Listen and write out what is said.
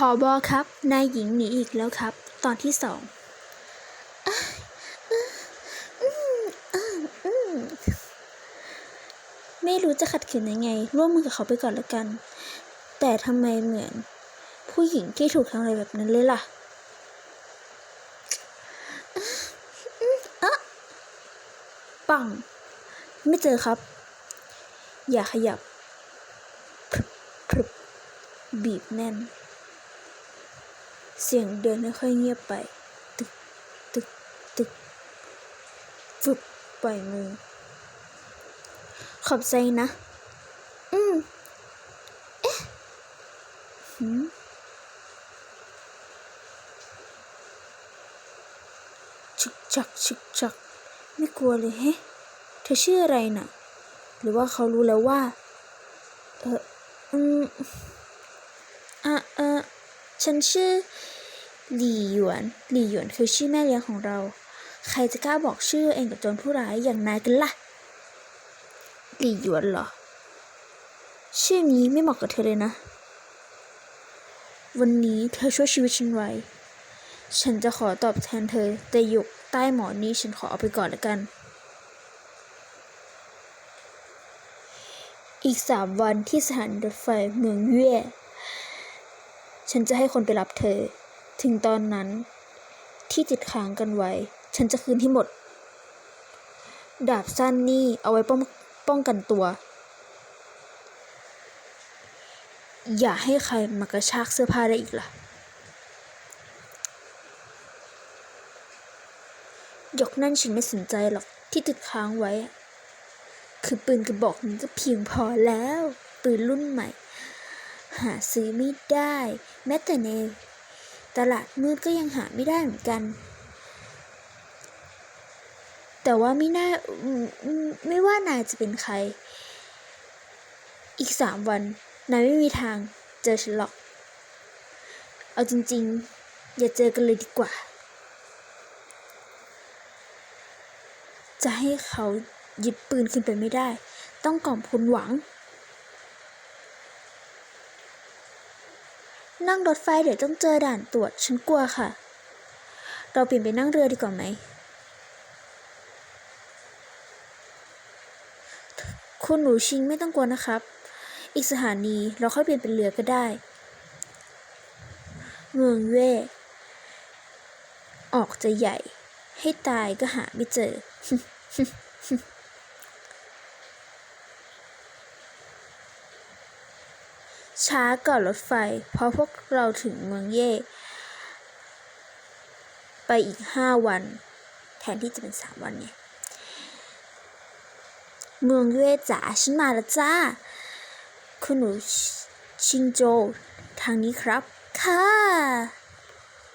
พอบอครับ นายหญิงหนีอีกแล้วครับ ตอนที่สองไม่รู้จะขัดขืนยังไง ร่วมมือกับเขาไปก่อนละกัน แต่ทำไมเหมือน ผู้หญิงที่ถูกทำอะไรแบบนั้นเลยล่ะอะปัง ไม่เจอครับ อย่าขยับพรึบบีบแน่น เสียงเดินค่อยๆเงียบไป ตึก ตึก ตึกฟึบปล่อยมือ ขอบใจนะ อืม เอ๊ะหืมชึกชักชึกชัก ไม่กลัวเลยเฮ้เธอชื่ออะไรน่ะ หรือว่าเขารู้แล้วว่า เอออืมอะเออฉันชื่อ หลี่หยวน หลี่หยวนคือชื่อแม่เลี้ยงของเรา ใครจะกล้าบอกชื่อเองกับโจรผู้ร้ายอย่างนายกันล่ะ หลี่หยวนเหรอ ชื่อนี้ไม่เหมาะกับเธอเลยนะ วันนี้เธอช่วยชีวิตฉันไว้ ฉันจะขอตอบแทนเธอ แต่หยกใต้หมอนนี้ฉันขอเอาไปก่อนละกัน อีกสามวันที่สถานีรถไฟเมืองเย่ฉันจะให้คนไปรับเธอ ถึงตอนนั้น ที่ติดค้างกันไว้ ฉันจะคืนให้หมด ดาบสั้นนี่เอาไว้ป้องป้องกันตัว อย่าให้ใครมากระชากเสื้อผ้าได้อีกล่ะยกนั่นฉันไม่สนใจหรอกที่ติดค้างไว้ คือปืนกระบอกนี้ก็เพียงพอแล้ว ปืนรุ่นใหม่ หาซื้อไม่ได้ แม้แต่ใน ตลาดมืดก็ยังหาไม่ได้เหมือนกัน แต่ว่าไม่น่าไม่ว่านายจะเป็นใคร อีกสามวัน นายไม่มีทางเจอฉันหรอก เอาจริง ๆ อย่าเจอกันเลยดีกว่า จะให้เขายึดปืนขึ้นไปไม่ได้ ต้องกล่อมคุณหวัง นั่งรถไฟเดี๋ยวต้องเจอด่านตรวจฉันกลัวค่ะ เราเปลี่ยนไปนั่งเรือดีกว่าไหม คุณหนูชิงไม่ต้องกลัวนะครับ อีกสถานีเราค่อยเปลี่ยนเป็นเรือก็ได้ เมืองเว่ออกจะใหญ่ ให้ตายก็หาไม่เจอ ช้าก่อนรถไฟ เพราะพวกเราถึงเมืองเย่ ไปอีกห้าวัน แทนที่จะเป็นสามวันไงเมืองเย่จ๋าฉันมาแล้วจ้า คุณหนูชิงโจ ทางนี้ครับ ค่ะ